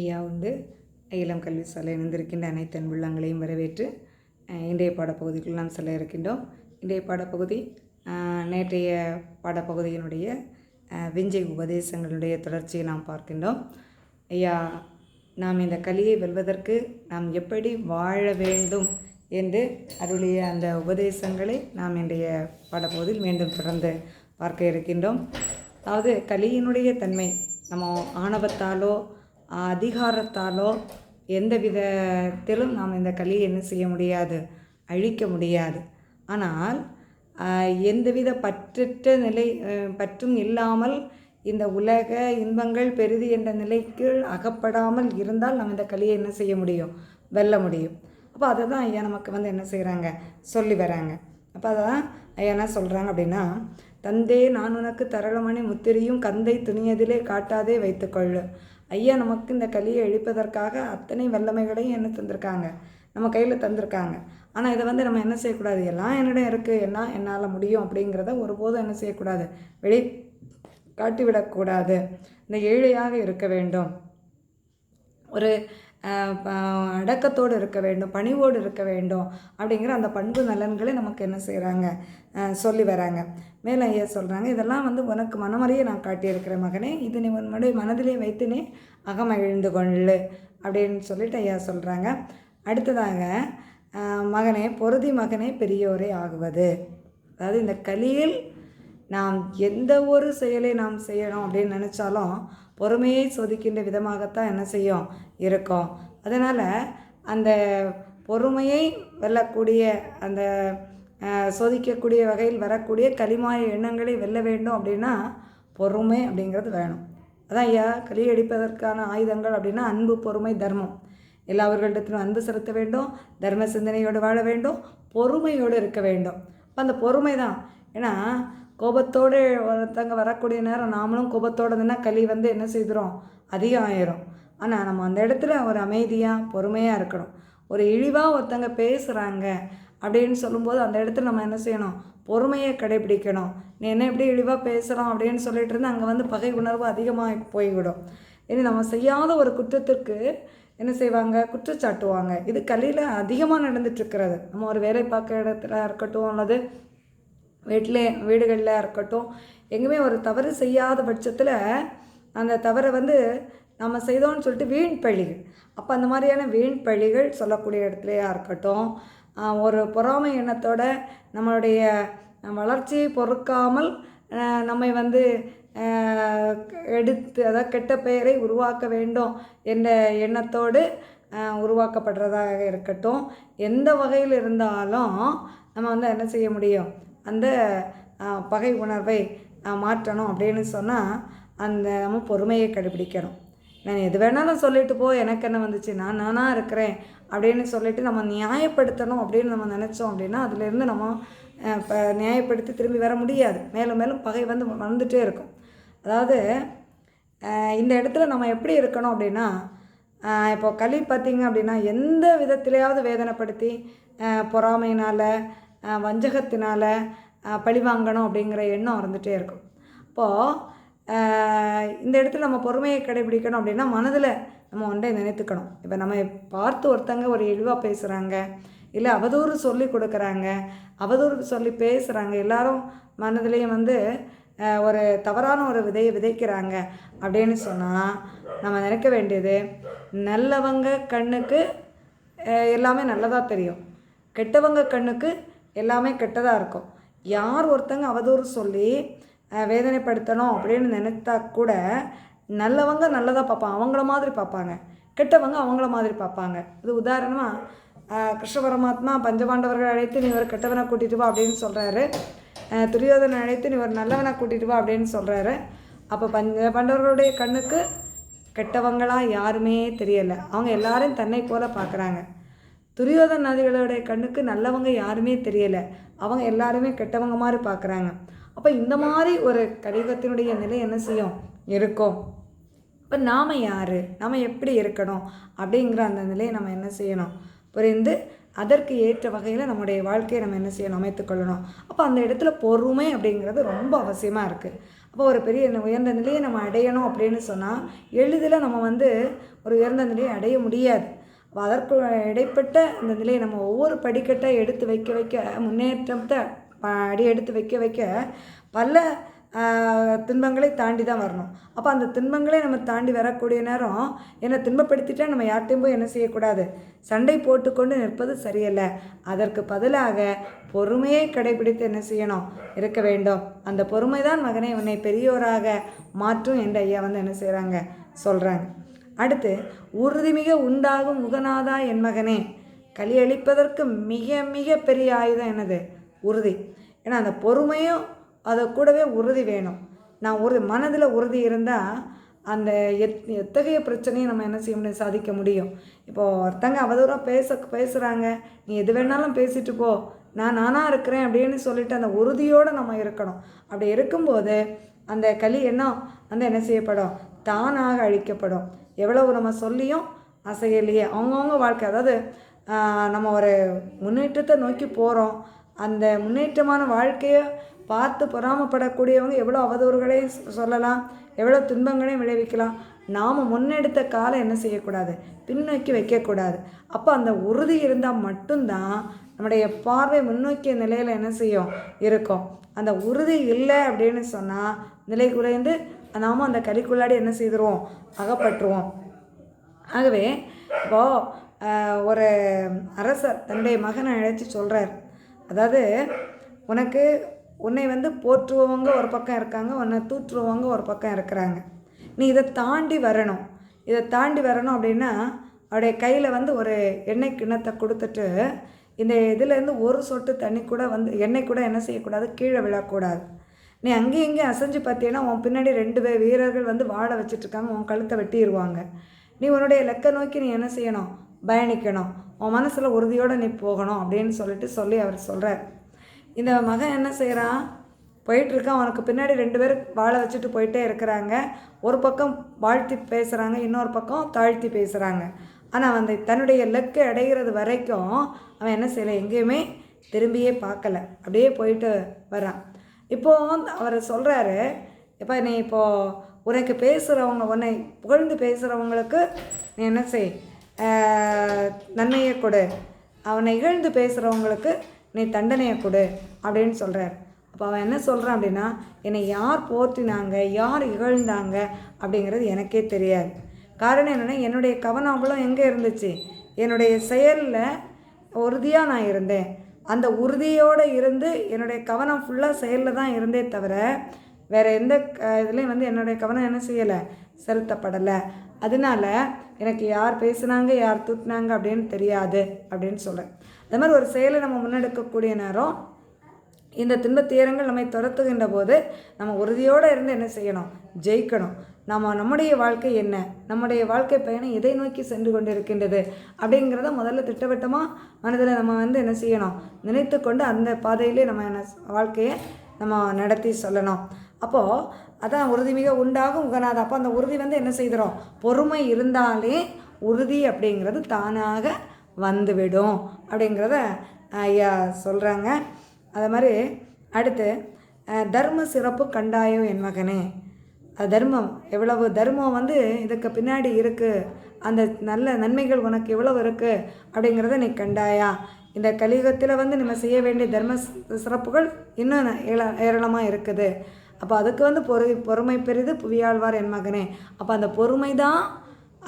ஐயா உண்டு இளம் கல்வி சாலை இணைந்திருக்கின்ற அனைத்து அன்புள்ளங்களையும் வரவேற்று இன்றைய பாடப்பகுதிக்குள் நாம் செல்ல இருக்கின்றோம். இன்றைய பாடப்பகுதி நேற்றைய பாடப்பகுதியினுடைய விஞ்சை உபதேசங்களுடைய தொடர்ச்சியை நாம் பார்க்கின்றோம். ஐயா நாம் இந்த கலியை வெல்வதற்கு நாம் எப்படி வாழ வேண்டும் என்று அருளிய அந்த உபதேசங்களை நாம் இன்றைய பாடப்பகுதியில் மீண்டும் தொடர்ந்து பார்க்க இருக்கின்றோம். அதாவது கலியினுடைய தன்மை நம்ம ஆணவத்தாலோ அதிகாரத்தாலோ எந்த விதத்திலும் நாம் இந்த கலியை என்ன செய்ய முடியாது? அழிக்க முடியாது. ஆனால் எந்தவித பற்றற்ற நிலை பற்றும் இல்லாமல் இந்த உலக இன்பங்கள் பெரிது என்ற நிலைக்கு அகப்படாமல் இருந்தால் நம்ம இந்த கலியை என்ன செய்ய முடியும்? வெல்ல முடியும். அப்போ அதை தான் ஐயா நமக்கு வந்து என்ன செய்கிறாங்க சொல்லி வராங்க. அப்போ அதான் ஐயா என்ன சொல்கிறாங்க அப்படின்னா தந்தே நான் உனக்கு தரளமணி முத்திரையும் கந்தை துணியதிலே காட்டாதே வைத்துக்கொள்ளு. ஐயா நமக்கு இந்த கலியை அழிப்பதற்காக அத்தனை வல்லமைகளையும் என்ன தந்திருக்காங்க? நம்ம கையில் தந்திருக்காங்க. ஆனால் இதை வந்து நம்ம என்ன செய்யக்கூடாது? எல்லாம் என்னிடம் இருக்குது என்ன என்னால் முடியும் அப்படிங்கிறத ஒருபோதும் என்ன செய்யக்கூடாது? வெளி காட்டிவிடக்கூடாது. இந்த ஏழையாக இருக்க வேண்டும். ஒரு அடக்கத்தோடு இருக்க வேண்டும் பணிவோடு இருக்க வேண்டும் அப்படிங்கிற அந்த பண்பு நலன்களை நமக்கு என்ன செய்கிறாங்க சொல்லி வராங்க. மேலே ஐயா சொல்கிறாங்க இதெல்லாம் வந்து உனக்கு மனமறையே நான் காட்டியிருக்கிறேன் மகனே இது நீ உன்னுடைய மனதிலே வைத்து நீ அகமகிழ்ந்து கொள்ளு அப்படின்னு சொல்லிட்டு ஐயா சொல்கிறாங்க அடுத்ததாக மகனே பொருதி மகனே பெரியோரே ஆகுவது. அதாவது இந்த கலியில் நாம் எந்த ஒரு செயலை நாம் செய்யணும் அப்படின்னு நினச்சாலும் பொறுமையை சோதிக்கின்ற விதமாகத்தான் என்ன செய்யும்? இருக்கும். அதனால் அந்த பொறுமையை வெல்லக்கூடிய அந்த சோதிக்கக்கூடிய வகையில் வரக்கூடிய களிமாய எண்ணங்களை வெல்ல வேண்டும் அப்படின்னா பொறுமை அப்படிங்கிறது வேணும். அதான் ஐயா களி அடிப்பதற்கான ஆயுதங்கள் அப்படின்னா அன்பு பொறுமை தர்மம். எல்லாவர்களிடத்திலும் அன்பு செலுத்த வேண்டும் தர்ம சிந்தனையோடு வாழ வேண்டும் பொறுமையோடு இருக்க வேண்டும். அப்போ அந்த பொறுமை தான் ஏன்னா கோபத்தோடு ஒருத்தங்க வரக்கூடிய நேரம் நாமளும் கோபத்தோடு களி வந்து என்ன செய்துரும்? அதிகம் ஆயிரும் ஆனால் நம்ம அந்த இடத்துல ஒரு அமைதியாக பொறுமையாக இருக்கணும். ஒரு இழிவாக ஒருத்தங்க பேசுகிறாங்க அப்படின்னு சொல்லும்போது அந்த இடத்துல நம்ம என்ன செய்யணும்? பொறுமையை கடைபிடிக்கணும். நீ என்ன எப்படி இழிவாக பேசுகிறோம் அப்படின்னு சொல்லிட்டு இருந்தால் அங்கே வந்து பகை உணர்வு அதிகமாக போய்விடும். இனி நம்ம செய்யாத ஒரு குற்றத்திற்கு என்ன செய்வாங்க? குற்றச்சாட்டுவாங்க. இது கல்லியில் அதிகமாக நடந்துட்டுருக்கிறது நம்ம ஒரு வேலை பார்க்குற இடத்துல இருக்கட்டும் அல்லது வீட்டிலே வீடுகளில் இருக்கட்டும் எங்கேயுமே ஒரு தவறு செய்யாத பட்சத்தில் அந்த தவறை வந்து நம்ம செய்தோம்னு சொல்லிட்டு வீண் பழிகள். அப்போ அந்த மாதிரியான வீண் பழிகள் சொல்லக்கூடிய இடத்துலையா இருக்கட்டும் ஒரு பொறாமை எண்ணத்தோட நம்மளுடைய வளர்ச்சியை பொறுக்காமல் நம்மை வந்து எடுத்து அதாவது கெட்ட பெயரை உருவாக்க வேண்டும் என்ற எண்ணத்தோடு உருவாக்கப்படுறதாக இருக்கட்டும். எந்த வகையில் இருந்தாலும் நம்ம வந்து என்ன செய்ய முடியும்? அந்த பகை உணர்வை மாற்றணும் அப்படின்னு சொன்னால் அந்த நம்ம பொறுமையை கடைபிடிக்கணும். நான் எது வேணாலும் சொல்லிட்டு போ எனக்கு என்ன வந்துச்சு? நான் நானாக இருக்கிறேன் அப்படின்னு சொல்லிட்டு நம்ம நியாயப்படுத்தணும் அப்படின்னு நம்ம நினச்சோம் அப்படின்னா அதுலேருந்து நம்ம இப்போ நியாயப்படுத்தி திரும்பி வர முடியாது. மேலும் மேலும் பகை வந்து வந்துட்டே இருக்கும். அதாவது இந்த இடத்துல நம்ம எப்படி இருக்கணும் அப்படின்னா இப்போ களி பார்த்திங்க அப்படின்னா எந்த விதத்திலையாவது வேதனைப்படுத்தி பொறாமையினால் வஞ்சகத்தினால் பழி வாங்கணும் அப்படிங்கிற எண்ணம் இருந்துகிட்டே இருக்கும். இப்போது இந்த இடத்துல நம்ம பொறுமையை கடைபிடிக்கணும் அப்படின்னா மனதில் நம்ம ஒன்றை நினைத்துக்கணும். இப்போ நம்ம பார்த்து ஒருத்தங்க ஒரு இழிவாக பேசுகிறாங்க இல்லை அவதூறு சொல்லி கொடுக்குறாங்க அவதூறு சொல்லி பேசுகிறாங்க எல்லாரும் மனதிலையும் வந்து ஒரு தவறான ஒரு விதையை விதைக்கிறாங்க அப்படின்னு சொன்னால் நம்ம நினைக்க வேண்டியது நல்லவங்க கண்ணுக்கு எல்லாமே நல்லதாக தெரியும். கெட்டவங்க கண்ணுக்கு எல்லாமே கெட்டதாக இருக்கும். யார் ஒருத்தங்க அவதூறு சொல்லி வேதனைப்படுத்தணும் அப்படின்னு நினைத்தா கூட நல்லவங்க நல்லதாக பார்ப்பாங்க. அவங்கள மாதிரி பார்ப்பாங்க. கெட்டவங்க அவங்கள மாதிரி பார்ப்பாங்க. இது உதாரணமாக கிருஷ்ண பரமாத்மா பஞ்சபாண்டவர்கள் அழைத்து நீ ஒரு கெட்டவனை கூட்டிகிட்டு வா அப்படின்னு சொல்கிறாரு துரியோதனை அழைத்து நீ ஒரு நல்லவனை கூட்டிகிட்டு வா அப்படின்னு சொல்கிறாரு அப்போ பஞ்ச பாண்டவர்களுடைய கண்ணுக்கு கெட்டவங்களாக யாருமே தெரியலை. அவங்க எல்லாரும் தன்னை போல பார்க்குறாங்க. துரியோதன நதிகளுடைய கண்ணுக்கு நல்லவங்க யாருமே தெரியலை. அவங்க எல்லாருமே கெட்டவங்க மாதிரி பார்க்குறாங்க அப்போ இந்த மாதிரி ஒரு கடிதத்தினுடைய நிலை என்ன செய்யும்? இருக்கும். இப்போ நாம் யார்? நாம் எப்படி இருக்கணும்? அப்படிங்கிற அந்த நிலையை நம்ம என்ன செய்யணும்? புரிந்து அதற்கு ஏற்ற வகையில் நம்முடைய வாழ்க்கையை நம்ம என்ன செய்யணும்? அமைத்துக்கொள்ளணும் அப்போ அந்த இடத்துல பொறுமை அப்படிங்கிறது ரொம்ப அவசியமாக இருக்குது அப்போ ஒரு பெரிய உயர்ந்த நிலையை நம்ம அடையணும் அப்படின்னு சொன்னால் எளிதில் நம்ம வந்து ஒரு உயர்ந்த நிலையை அடைய முடியாது. அதற்கு இடைப்பட்ட இந்த நிலையை நம்ம ஒவ்வொரு படிக்கட்டாக எடுத்து வைக்க வைக்க முன்னேற்றத்தை ப- அடி எடுத்து வைக்க வைக்க பல துன்பங்களை தாண்டி தான் வரணும். அப்போ அந்த துன்பங்களை நம்ம தாண்டி வரக்கூடிய நேரம் என்னை துன்பப்படுத்திட்டா நம்ம யார்கிட்டையும் போய் என்ன செய்யக்கூடாது? சண்டை போட்டுக்கொண்டு நிற்பது சரியல்ல. அதற்கு பதிலாக பொறுமையை கடைபிடித்து என்ன செய்யணும்? இருக்க வேண்டும். அந்த பொறுமை தான் மகனை உன்னை பெரியோராக மாற்றும் என்று ஐயா வந்து என்ன செய்கிறாங்க சொல்கிறாங்க அடுத்து உறுதிமிக உண்டாகும் முகநாதா என் மகனே. கலியளிப்பதற்கு மிக மிக பெரிய ஆயுதம் என்னது? உறுதி. ஏன்னா அந்த பொறுமையும் அதை கூடவே உறுதி வேணும். நான் உறுதி மனதில் உறுதி இருந்தால் அந்த எத் எத்தகைய பிரச்சனையும் நம்ம என்ன செய்ய முடியும்? சாதிக்க முடியும். இப்போது ஒருத்தங்க அவதூறாக பேச பேசுகிறாங்க நீ எது வேணாலும் பேசிட்டு போ. நான் நானாக இருக்கிறேன் அப்படின்னு சொல்லிட்டு அந்த உறுதியோடு நம்ம இருக்கணும். அப்படி இருக்கும்போது அந்த களி என்ன? வந்து என்ன செய்யப்படும்? தானாக அழிக்கப்படும். எவ்வளவு நம்ம சொல்லியும் அசையலையே. அவங்கவுங்க வாழ்க்கை அதாவது நம்ம ஒரு முன்னேற்றத்தை நோக்கி போகிறோம் அந்த முன்னேற்றமான வாழ்க்கையை பார்த்து பொறாமப்படக்கூடியவங்க எவ்வளோ அவதூறுகளையும் சொல்லலாம் எவ்வளோ துன்பங்களையும் விளைவிக்கலாம். நாம் முன்னெடுத்த காலம் என்ன செய்யக்கூடாது? பின்னோக்கி வைக்கக்கூடாது. அப்போ அந்த உறுதி இருந்தால் மட்டும்தான் நம்முடைய பார்வை முன்னோக்கிய நிலையில் என்ன செய்யும்? இருக்கும். அந்த உறுதி இல்லை அப்படின்னு சொன்னால் நிலை குறைந்து நாம அந்த கலிக்குள்ளாடி என்ன செய்திருவோம்? அகப்பற்றுவோம் ஆகவே இப்போது ஒரு அரசர் தன்னுடைய மகனை அழைச்சி சொல்கிறார் அதாவது உனக்கு உன்னை வந்து போற்றுவவங்க ஒரு பக்கம் இருக்காங்க உன்னை தூற்றுவவங்க ஒரு பக்கம் இருக்கிறாங்க. நீ இதை தாண்டி வரணும். இதை தாண்டி வரணும் அப்படின்னா அவருடைய கையில் வந்து ஒரு எண்ணெய் கிண்ணத்தை கொடுத்துட்டு இந்த இதுலேருந்து ஒரு சொட்டு தண்ணி கூட வந்து எண்ணெய் கூட என்ன செய்யக்கூடாது? கீழே விழக்கூடாது. நீ அங்கேயும் இங்கேயும் அசைஞ்சு பார்த்தீங்கன்னா உன் பின்னாடி ரெண்டு பேர் வீரர்கள் வந்து வாழை வச்சிட்ருக்காங்க உன் கழுத்தை வெட்டிடுவாங்க நீ உன்னுடைய லெக்கை நோக்கி நீ என்ன செய்யணும்? பயணிக்கணும். உன் மனசில் உறுதியோடு நீ போகணும் அப்படின்னு சொல்லிட்டு சொல்லி அவர் சொல்கிறார் இந்த மகன் என்ன செய்கிறான் போயிட்டுருக்கான் அவனுக்கு பின்னாடி ரெண்டு பேர் வாழை வச்சுட்டு போயிட்டே இருக்கிறாங்க. ஒரு பக்கம் வாழ்த்தி பேசுகிறாங்க இன்னொரு பக்கம் தாழ்த்தி பேசுகிறாங்க ஆனால் அந்த தன்னுடைய இலக்கை அடைகிறது வரைக்கும் அவன் என்ன செய்யலை எங்கேயுமே திரும்பியே பார்க்கல. அப்படியே போயிட்டு வரான் இப்போது அவர் சொல்கிறாரு இப்போ நீ இப்போது உனக்கு பேசுகிறவங்க உன்னை புகழ்ந்து பேசுகிறவங்களுக்கு நீ என்ன செய் நன்மையை கொடு. அவனை இகழ்ந்து பேசுகிறவங்களுக்கு நீ தண்டனையை கொடு அப்படின்னு சொல்கிறார் அப்போ அவன் என்ன சொல்கிறான் அப்படின்னா என்னை யார் போற்றினாங்க யார் இகழ்ந்தாங்க? அப்படிங்கிறது எனக்கே தெரியாது. காரணம் என்னென்னா என்னுடைய கவனம் அவ்வளோ எங்கே இருந்துச்சு? என்னுடைய செயலில் உறுதியாக நான் இருந்தேன். அந்த உறுதியோடு இருந்து என்னுடைய கவனம் ஃபுல்லாக செயலில் தான் இருந்தே தவிர வேறு எந்த க- இதுலேயும் வந்து என்னுடைய கவனம் என்ன செய்யலை? செலுத்தப்படலை. அதனால எனக்கு யார் பேசுனாங்க யார் தூட்டினாங்க அப்படின்னு தெரியாது அப்படின்னு சொல்கிறேன் அது மாதிரி ஒரு செயலை நம்ம முன்னெடுக்கக்கூடிய நேரம் இந்த துன்பத் துயரங்கள் நம்மை துரத்துகின்ற போது நம்ம உறுதியோடு இருந்து என்ன செய்யணும்? ஜெயிக்கணும். நம்ம நம்முடைய வாழ்க்கை என்ன? நம்முடைய வாழ்க்கை பயணம் எதை நோக்கி சென்று கொண்டிருக்கின்றது? அப்படிங்கிறத முதல்ல திட்டவட்டமாக மனதில் நம்ம வந்து என்ன செய்யணும்? நினைத்து கொண்டு அந்த பாதையிலே நம்ம என்ன வாழ்க்கையை நம்ம நடத்தி சொல்லணும். அப்போது அதான் உறுதிமிக உண்டாகும் உகனாது. அப்போ அந்த உறுதி வந்து என்ன செய்கிறோம் பொறுமை இருந்தாலே உறுதி அப்படிங்கிறது தானாக வந்துவிடும் அப்படிங்கிறத ஐயா சொல்கிறாங்க அது மாதிரி அடுத்து தர்ம சிறப்பு கண்டாயோ என் மகனே. தர்மம். எவ்வளவு தர்மம் வந்து இதுக்கு பின்னாடி இருக்குது அந்த நல்ல நன்மைகள் உனக்கு எவ்வளவு இருக்குது அப்படிங்கிறத நீ கண்டாயா? இந்த கலியுகத்தில் வந்து நம்ம செய்ய வேண்டிய தர்ம சிறப்புகள் இன்னும் ஏழ ஏராளமாக இருக்குது. அப்போ அதுக்கு வந்து பொறு பொறுமை பெரிது புவியாழ்வார் என் மகனே. அப்போ அந்த பொறுமை தான்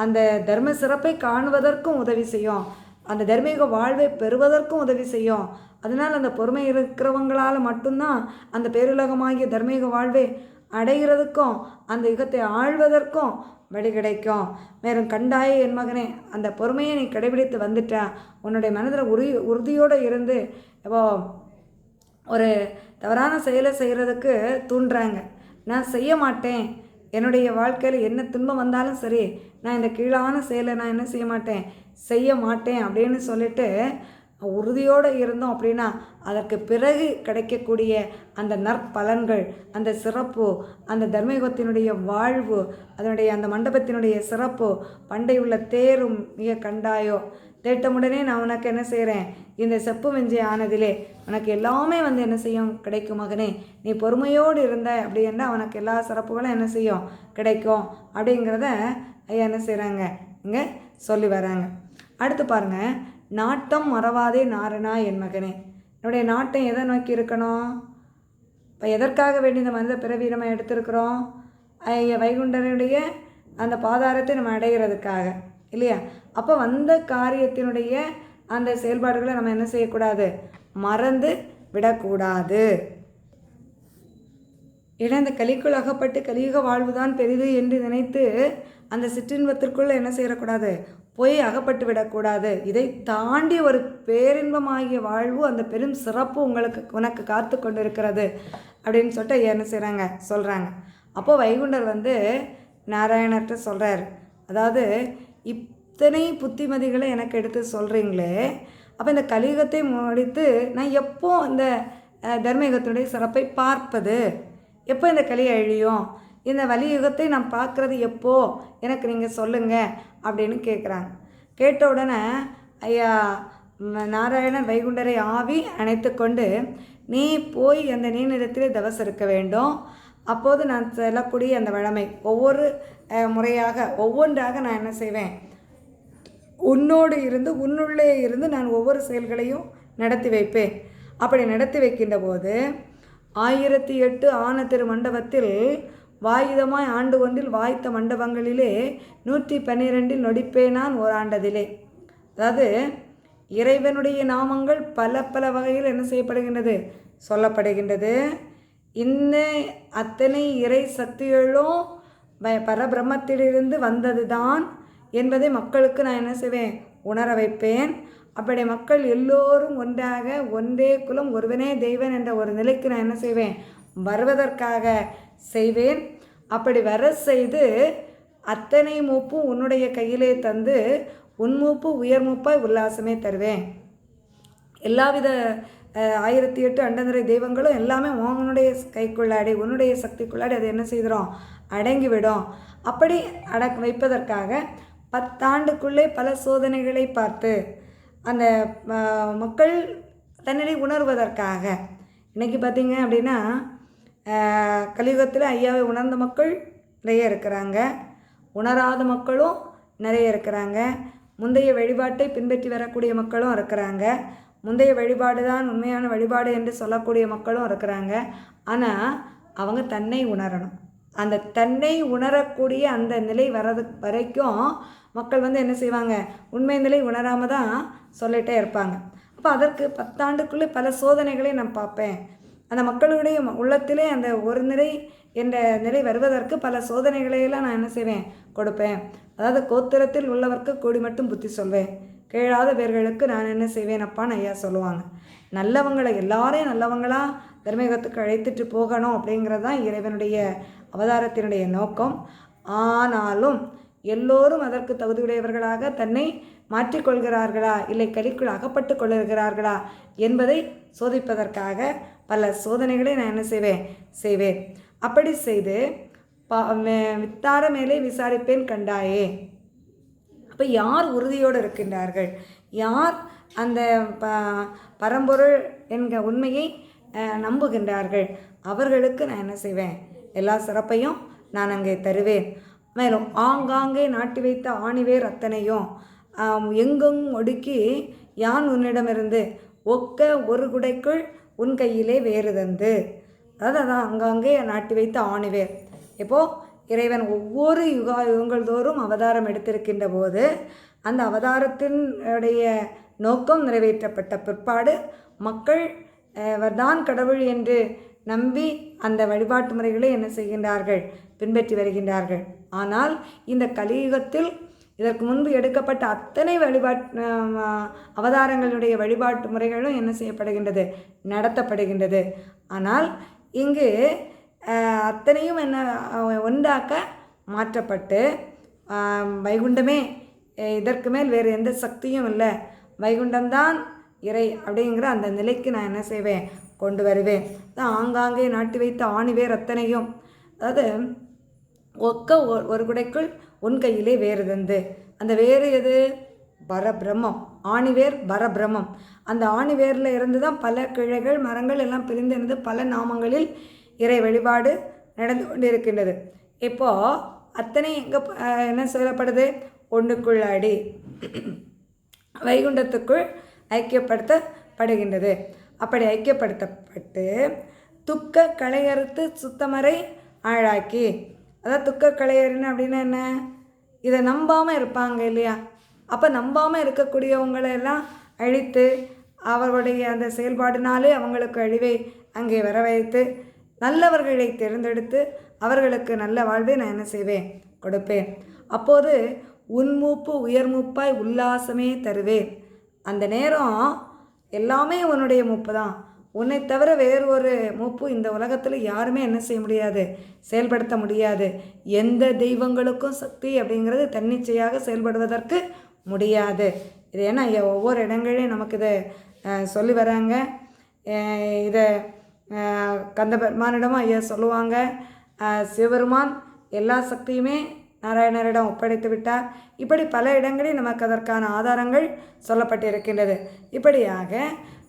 அந்த தர்ம சிறப்பை காணுவதற்கும் உதவி செய்யும். அந்த தர்மீக வாழ்வை பெறுவதற்கும் உதவி செய்யும். அதனால் அந்த பொறுமை இருக்கிறவங்களால் மட்டும்தான் அந்த பேருலகமாகிய தர்மீக வாழ்வை அடைகிறதுக்கும் அந்த யுகத்தை ஆழ்வதற்கும் வழி கிடைக்கும். மேலும் கண்டாயே என் மகனே அந்த பொறுமையை நீ கடைபிடித்து வந்துட்ட. உன்னுடைய மனதில் உறுதி உறுதியோடு இருந்து இப்போ ஒரு தவறான செயலை செய்கிறதுக்கு தூண்டுறாங்க. நான் செய்ய மாட்டேன். என்னுடைய வாழ்க்கையில் என்ன துன்பம் வந்தாலும் சரி நான் இந்த கீழான செயலை நான் என்ன செய்ய மாட்டேன்? செய்ய மாட்டேன் அப்படின்னு சொல்லிட்டு உறுதியோடு இருந்தோம் அப்படின்னா அதற்கு பிறகு கிடைக்கக்கூடிய அந்த நற்பலன்கள் அந்த சிறப்பு அந்த தர்மயுகத்தினுடைய வாழ்வு அதனுடைய அந்த மண்டபத்தினுடைய சிறப்பு பண்டை உள்ள தேரும் மிக கண்டாயோ? தேட்டமுடனே நான் உனக்கு என்ன செய்கிறேன் இந்த செப்பு வெஞ்சை ஆனதிலே உனக்கு எல்லாமே வந்து என்ன செய்யும்? கிடைக்கும் மகனே. நீ பொறுமையோடு இருந்த அப்படின்னா உனக்கு எல்லா சிறப்புகளும் என்ன செய்யும்? கிடைக்கும். அப்படிங்கிறத ஐயா என்ன செய்கிறாங்க இங்கே சொல்லி வராங்க அடுத்து பாருங்கள் நாட்டம் மறவாதே நாரணா என் மகனே. என்னுடைய நாட்டம் எதை நோக்கி இருக்கணும்? இப்போ எதற்காக வேண்டி இந்த மனித பிறவி நம்ம எடுத்திருக்கிறோம்? ஐய வைகுண்டனுடைய அந்த பாதாரத்தை நம்ம அடைகிறதுக்காக இல்லையா? அப்போ வந்த காரியத்தினுடைய அந்த செயல்பாடுகளை நம்ம என்ன செய்யக்கூடாது? மறந்து விடக்கூடாது. ஏன்னா இந்த கலிக்குள் அகப்பட்டு கலியுக வாழ்வுதான் பெரிது என்று நினைத்து அந்த சிற்றின்பத்திற்குள்ளே என்ன செய்யக்கூடாது போய் அகப்பட்டு விடக்கூடாது. இதை தாண்டி ஒரு பேரின்பமாகிய வாழ்வு அந்த பெரும் சிறப்பு உங்களுக்கு உனக்கு காத்து கொண்டு இருக்கிறது அப்படின்னு சொல்லிட்டு என்ன செய்கிறாங்க சொல்கிறாங்க அப்போது வைகுண்டர் வந்து நாராயணர்கிட்ட சொல்கிறார் அதாவது இத்தனை புத்திமதிகளை எனக்கு எடுத்து சொல்கிறீங்களே அப்போ இந்த கலியுகத்தை முடித்து நான் எப்போ இந்த தர்மயுகத்தினுடைய சிறப்பை பார்ப்பது? எப்போ இந்த கலி அழியும்? இந்த வலியுகத்தை நான் பார்க்குறது எப்போ? எனக்கு நீங்கள் சொல்லுங்கள் அப்படின்னு கேட்குறாங்க கேட்ட உடனே ஐயா நாராயணன் வைகுண்டரை ஆவி அணைத்து கொண்டு நீ போய் அந்த நீனிடத்திலே தவசம் இருக்க வேண்டும். அப்போது நான் செல்லக்கூடிய அந்த வழமை ஒவ்வொரு முறையாக ஒவ்வொன்றாக நான் என்ன செய்வேன்? உன்னோடு இருந்து உன்னுள்ளே இருந்து நான் ஒவ்வொரு செயல்களையும் நடத்தி வைப்பேன். அப்படி நடத்தி வைக்கின்ற போது ஆயிரத்தி எட்டு ஆன திருமண்டபத்தில் மண்டபத்தில் வாயுதமாய் ஆண்டு ஒன்றில் வாய்த்த மண்டபங்களிலே நூற்றி பன்னிரெண்டில் நொடிப்பேனான் ஓராண்டதிலே. அதாவது இறைவனுடைய நாமங்கள் பல பல வகையில் என்ன செய்யப்படுகின்றது? சொல்லப்படுகின்றது. இந்த அத்தனை இறை சக்திகளும் ப- வந்தது வந்ததுதான் என்பதை மக்களுக்கு நான் என்ன செய்வேன்? உணர வைப்பேன். அப்படி மக்கள் எல்லோரும் ஒன்றாக ஒன்றே குலம் ஒருவனே தெய்வன் என்ற ஒரு நிலைக்கு நான் என்ன செய்வேன்? வருவதற்காக செய்வேன். அப்படி வர செய்து அத்தனை மூப்பும் உன்னுடைய கையிலே தந்து உன் மூப்பு உயர் மூப்பாய் உல்லாசமே தருவேன். எல்லாவித ஆயிரத்தி எட்டு அண்டந்தரை தெய்வங்களும் எல்லாமே உன்னுடைய கைக்குள்ளாடி உன்னுடைய சக்திக்குள்ளாடி அது என்ன செய்கிறோம்? அடங்கிவிடும். அப்படி அடக் வைப்பதற்காக பத்தாண்டுக்குள்ளே பல சோதனைகளை பார்த்து அந்த மக்கள் தன்னிலை உணர்வதற்காக இன்றைக்கி பார்த்தீங்க அப்படின்னா கலியுகத்தில் ஐயாவை உணர்ந்த மக்கள் நிறைய இருக்கிறாங்க. உணராத மக்களும் நிறைய இருக்கிறாங்க. முந்தைய வழிபாட்டை பின்பற்றி வரக்கூடிய மக்களும் இருக்கிறாங்க. முந்தைய வழிபாடு தான் உண்மையான வழிபாடு என்று சொல்லக்கூடிய மக்களும் இருக்கிறாங்க. ஆனால் அவங்க தன்னை உணரணும். அந்த தன்னை உணரக்கூடிய அந்த நிலை வர்றது வரைக்கும் மக்கள் வந்து என்ன செய்வாங்க? உண்மை நிலை உணராமல் தான் சொல்லிகிட்டே இருப்பாங்க. அப்போ அதற்கு பத்தாண்டுக்குள்ளே பல சோதனைகளை நான் பார்ப்பேன். அந்த மக்களுடைய ம- உள்ளத்திலே அந்த ஒரு நிலை என்ற நிலை வருவதற்கு பல சோதனைகளையெல்லாம் நான் என்ன செய்வேன்? கொடுப்பேன். அதாவது கோத்திரத்தில் உள்ளவர்க்கு கூடி மட்டும் புத்தி சொல்வேன். கேளாத பேர்களுக்கு நான் என்ன செய்வேன் அப்பான்னு ஐயா சொல்லுவாங்க. நல்லவங்களை எல்லாரையும் நல்லவங்களாக தர்மயுகத்துக்கு அழைத்துட்டு போகணும் அப்படிங்கிறது தான் இறைவனுடைய அவதாரத்தினுடைய நோக்கம். ஆனாலும் எல்லோரும் அதற்கு தகுதியுடையவர்களாக தன்னை மாற்றிக்கொள்கிறார்களா? இல்லை கலிக்குள் அகப்பட்டு கொள்கிறார்களா என்பதை சோதிப்பதற்காக பல சோதனைகளை நான் என்ன செய்வேன்? செய்வேன். அப்படி செய்து பா மே- வித்தார மேலே விசாரிப்பேன் கண்டாயே. அப்போ யார் உறுதியோடு இருக்கின்றார்கள்? யார் அந்த ப பரம்பொருள் என்கிற உண்மையை நம்புகின்றார்கள்? அவர்களுக்கு நான் என்ன செய்வேன்? எல்லா சிறப்பையும் நான் அங்கே தருவேன். மேலும் ஆங்காங்கே நாட்டி வைத்த ஆணிவேர் அத்தனையும் எங்கும் ஒடுக்கி யான் உன்னிடமிருந்து? ஒக்க ஒரு குடைக்குள் உன் கையிலே வேறு தந்து. அதாவது அதான் அங்கங்கே நாட்டி வைத்த ஆணிவேர் இப்போது இறைவன் ஒவ்வொரு யுகா யுகங்கள் தோறும் அவதாரம் எடுத்திருக்கின்ற போது அந்த அவதாரத்தினுடைய நோக்கம் நிறைவேற்றப்பட்ட பிற்பாடு மக்கள் தான் கடவுள் என்று நம்பி அந்த வழிபாட்டு முறைகளை என்ன செய்கின்றார்கள்? பின்பற்றி வருகின்றார்கள். ஆனால் இந்த கலியுகத்தில் இதற்கு முன்பு எடுக்கப்பட்ட அத்தனை வழிபாட் அவதாரங்களுடைய வழிபாட்டு முறைகளும் என்ன செய்யப்படுகின்றது? நடத்தப்படுகின்றது. ஆனால் இங்கு அத்தனையும் என்ன ஒன்றாக்க மாற்றப்பட்டு வைகுண்டமே இதற்கு மேல் வேறு எந்த சக்தியும் இல்லை. வைகுண்டம்தான் இறை அப்படிங்கிற அந்த நிலைக்கு நான் என்ன செய்வேன்? கொண்டு வருவேன். தான் ஆங்காங்கே நாட்டி வைத்த ஆணிவேர் அத்தனையும். அதாவது ஒக்க ஒ- ஒரு குடைக்குள் உன் கையிலே வேறு தந்து அந்த வேறு எது? பரபிரம்மம். ஆணிவேர் பரபிரம்மம். அந்த ஆணிவேரில் இருந்து தான் பல கிளைகள் மரங்கள் எல்லாம் பிரிந்திருந்து பல நாமங்களில் இறை வழிபாடு நடந்து கொண்டிருக்கின்றது. இப்போது அத்தனை எங்கே என்ன சொல்லப்படுது? ஒன்றுக்குள் அடி. வைகுண்டத்துக்குள் ஐக்கியப்படுத்தப்படுகின்றது. அப்படி ஐக்கியப்படுத்தப்பட்டு துக்க களையறுத்து சுத்தமரை ஆழாக்கி அதாவது துக்க களையறுன்னு அப்படின்னா என்ன? இதை நம்பாமல் இருப்பாங்க இல்லையா? அப்போ நம்பாமல் இருக்கக்கூடியவங்களெல்லாம் அழித்து அவர்களுடைய அந்த செயல்பாடுனாலே அவங்களுக்கு அழிவை அங்கே வர வைத்து நல்லவர்களை தேர்ந்தெடுத்து அவர்களுக்கு நல்ல வாழ்வை நான் என்ன செய்வேன்? கொடுப்பேன். அப்போது உன்மூப்பு உயர்மூப்பாய் உல்லாசமே தருவேன். அந்த நேரம் எல்லாமே உன்னுடைய மூப்பு தான். உன்னை தவிர வேறு ஒரு மூப்பு இந்த உலகத்தில் யாருமே என்ன செய்ய முடியாது செயல்படுத்த முடியாது. எந்த தெய்வங்களுக்கும் சக்தி அப்படிங்கிறது தன்னிச்சையாக செயல்படுவதற்கு முடியாது. இது ஏன்னா ஒவ்வொரு இடங்களையும் நமக்கு இதை சொல்லி வராங்க. இதை அஹ், கந்த பெருமானிடமும் ஐயா சொல்லுவாங்க. சிவபெருமான் எல்லா சக்தியுமே நாராயணரிடம் ஒப்படைத்து விட்டார். இப்படி பல இடங்களில் நமக்கு அதற்கான ஆதாரங்கள் சொல்லப்பட்டிருக்கின்றது. இப்படியாக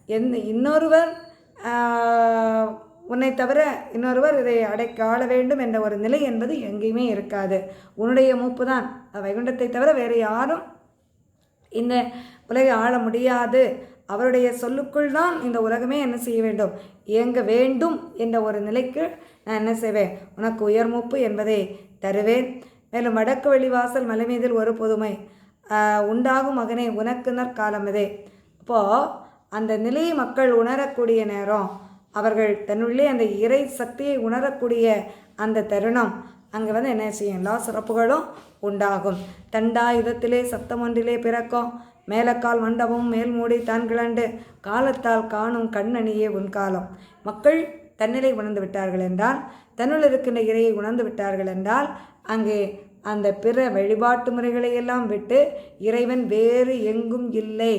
எந்த இன்னொருவர் உன்னை தவிர இன்னொருவர் இதை அடைக்க ஆள வேண்டும் என்ற ஒரு நிலை என்பது எங்கேயுமே இருக்காது. உன்னுடைய மூப்பு தான் வைகுண்டத்தை தவிர வேறு யாரும் இந்த உலகை ஆள முடியாது. அவருடைய சொல்லுக்குள் தான் இந்த உலகமே என்ன செய்ய வேண்டும்? இயங்க வேண்டும் என்ற ஒரு நிலைக்கு நான் என்ன செய்வேன்? உனக்கு உயர் மூப்பு என்பதை தருவேன். மேலும் வடக்கு வெளிவாசல் மலை மீதில் ஒரு புதுமை உண்டாகும் மகனே உனக்கு இதே. அப்போது அந்த நிலையை மக்கள் உணரக்கூடிய நேரம். அவர்கள் தன்னுள்ளே அந்த இறை சக்தியை உணரக்கூடிய அந்த தருணம். அங்கே வந்து என்ன செய்யும்? எல்லா சிறப்புகளும் உண்டாகும். தண்டாயுதத்திலே சத்தம் ஒன்றிலே பிறக்கும். மேலக்கால் மண்டபம் மேல் மூடி தான் கிளண்டு. காலத்தால் காணும் கண்ணணியே உன் காலம். மக்கள் தன்னிலை உணர்ந்து விட்டார்கள் என்றால் தன்னுள் இருக்கின்ற இறையை உணர்ந்து விட்டார்கள் என்றால் அங்கே அந்த பிற வழிபாட்டு முறைகளை எல்லாம் விட்டு இறைவன் வேறு எங்கும் இல்லை.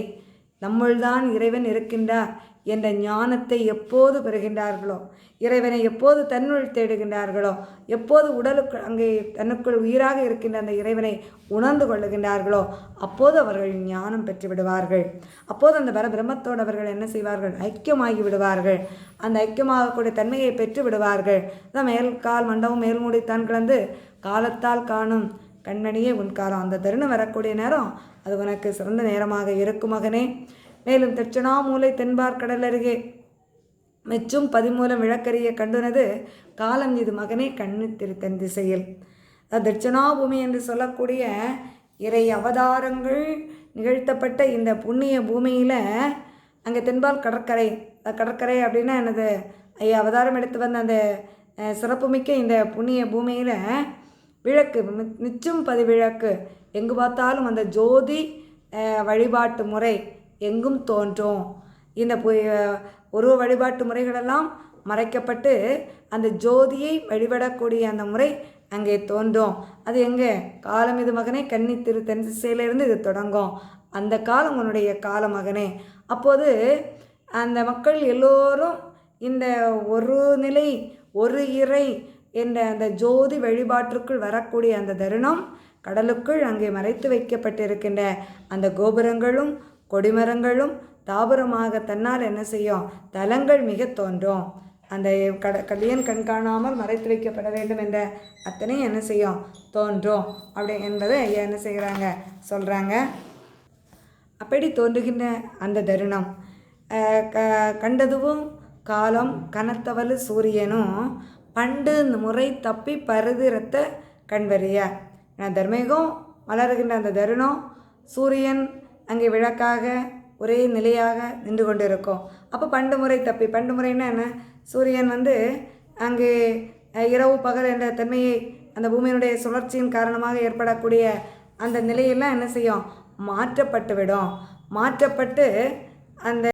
நம்மள்தான் இறைவன் இருக்கின்றார் என்ற ஞானத்தை எப்போது பெறுகின்றார்களோ இறைவனை எப்போது தன்னுள் தேடுகின்றார்களோ எப்போது உடலுக்கு அங்கே தன்னுக்குள் உயிராக இருக்கின்ற அந்த இறைவனை உணர்ந்து கொள்ளுகின்றார்களோ அப்போது அவர்கள் ஞானம் பெற்று விடுவார்கள். அப்போது அந்த பரபிரம்மத்தோடு அவர்கள் என்ன செய்வார்கள்? ஐக்கியமாகி விடுவார்கள். அந்த ஐக்கியமாகக்கூடிய தன்மையை பெற்று விடுவார்கள். மேல் கால் மண்டபம் மேல்மூடித்தான் கலந்து காலத்தால் காணும் கண்மணியே உன் காலம் அந்த தருணம் வரக்கூடிய நேரம் அது உனக்கு சிறந்த நேரமாக இருக்கும் மகனே. மேலும் தட்சிணாமூலை தென்பார் கடல் அருகே மெச்சும் பதிமூலம் விளக்கரிய கண்டுனது காலம் இது மகனே கண்ணு திருத்தன் திசையில். தட்சிணாபூமி என்று சொல்லக்கூடிய இறை அவதாரங்கள் நிகழ்த்தப்பட்ட இந்த புண்ணிய பூமியில் அங்கே தென்பால் கடற்கரை கடற்கரை அப்படின்னா எனது ஐயா அவதாரம் எடுத்து வந்த அந்த சிறப்புமிக்க இந்த புண்ணிய பூமியில் விளக்கு மி- பதிவிளக்கு. எங்கு பார்த்தாலும் அந்த ஜோதி வழிபாட்டு முறை எங்கும் தோன்றும். இந்த ஒரு வழிபாட்டு முறைகளெல்லாம் மறைக்கப்பட்டு அந்த ஜோதியை வழிபடக்கூடிய அந்த முறை அங்கே தோன்றும். அது எங்கே? காலம் இது மகனே கன்னி திரு தென் திசையிலிருந்து இது தொடங்கும். அந்த காலம் உன்னுடைய கால மகனே. அப்போது அந்த மக்கள் எல்லோரும் இந்த ஒரு நிலை ஒரு இறை என்ற அந்த ஜோதி வழிபாட்டிற்குள் வரக்கூடிய அந்த தருணம் கடலுக்குள் அங்கே மறைத்து வைக்கப்பட்டிருக்கின்ற அந்த கோபுரங்களும் கொடிமரங்களும் தாபுரமாக தன்னால் என்ன செய்யும்? தலங்கள் மிக தோன்றும். அந்த கட கலியன் கண்காணாமல் மறைத்து வைக்கப்பட வேண்டும் என்ற அத்தனை என்ன செய்யும்? தோன்றும். அப்படி என்பதை ஐயா என்ன செய்கிறாங்க சொல்கிறாங்க அப்படி தோன்றுகின்ற அந்த தருணம். க கண்டதுவும் காலம் கனத்தவலு சூரியனும் பண்டு இந்த முறை தப்பி பருதிரத்த கண்வறிய. நான் தர்மேகம் மலருகின்ற அந்த தருணம் சூரியன் அங்கே விளக்காக ஒரே நிலையாக நின்று கொண்டு இருக்கும் அப்போ பண்டு முறை தப்பி பண்டு முறைன்னா என்ன? சூரியன் வந்து அங்கே இரவு பகல் என்ற தன்மையை அந்த பூமியினுடைய சுழற்சியின் காரணமாக ஏற்படக்கூடிய அந்த நிலையெல்லாம் என்ன செய்யும்? மாற்றப்பட்டு விடும். மாற்றப்பட்டு அந்த